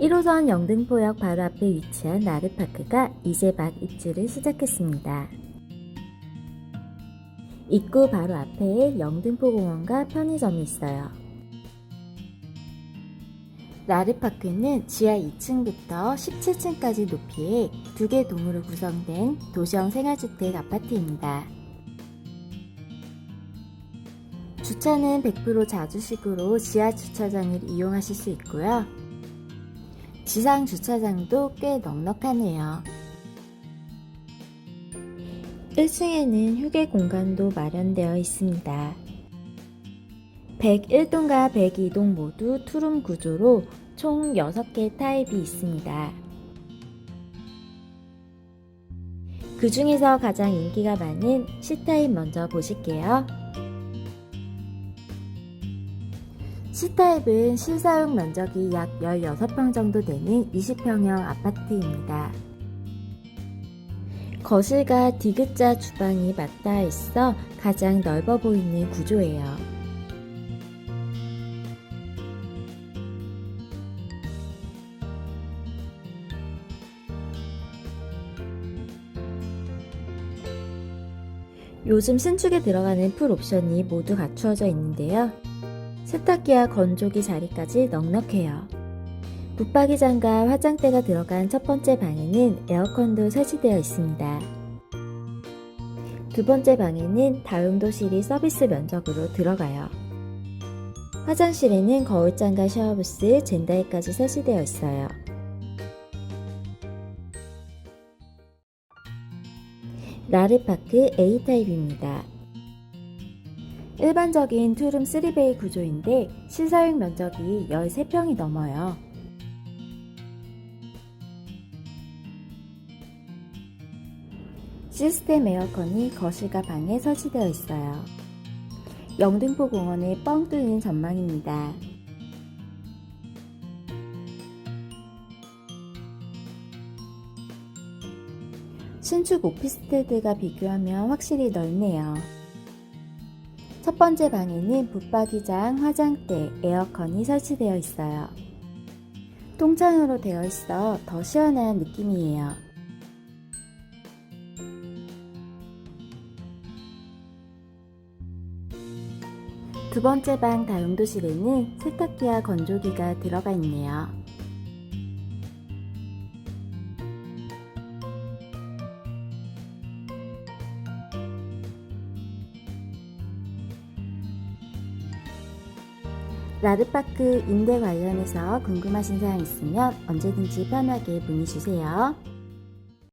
1호선 영등포역 바로 앞에 위치한 나르파크가 이제 막 입주를 시작했습니다. 입구 바로 앞에 영등포공원과 편의점이 있어요. 나르파크는 지하 2층부터 17층까지 높이의 두 개 동으로 구성된 도시형 생활주택 아파트입니다. 주차는 100% 자주식으로 지하 주차장을 이용하실 수 있고요. 지상 주차장도 꽤 넉넉하네요. 1층에는 휴게 공간도 마련되어 있습니다. 101동과 102동 모두 투룸 구조로 총 6개 타입이 있습니다. 그 중에서 가장 인기가 많은 C타입 먼저 보실게요. C타입은 실사용 면적이 약 16평 정도 되는 20평형 아파트입니다. 거실과 디귿자 주방이 맞닿아 있어 가장 넓어 보이는 구조예요. 요즘 신축에 들어가는 풀 옵션이 모두 갖추어져 있는데요. 세탁기와 건조기 자리까지 넉넉해요. 붙박이장과 화장대가 들어간 첫 번째 방에는 에어컨도 설치되어 있습니다. 두 번째 방에는 다용도실이 서비스 면적으로 들어가요. 화장실에는 거울장과 샤워부스, 젠다이까지 설치되어 있어요. 라르파크 A타입입니다. 일반적인 투룸 3베이 구조인데 실사용 면적이 13평이 넘어요. 시스템 에어컨이 거실과 방에 설치되어 있어요. 영등포 공원에 뻥 뚫린 전망입니다. 신축 오피스텔들과 비교하면 확실히 넓네요. 첫 번째 방에는 붙박이장, 화장대, 에어컨이 설치되어 있어요. 통창으로 되어 있어 더 시원한 느낌이에요. 두 번째 방 다용도실에는 세탁기와 건조기가 들어가 있네요. 라드파크 임대 관련해서 궁금하신 사항 있으면 언제든지 편하게 문의 주세요.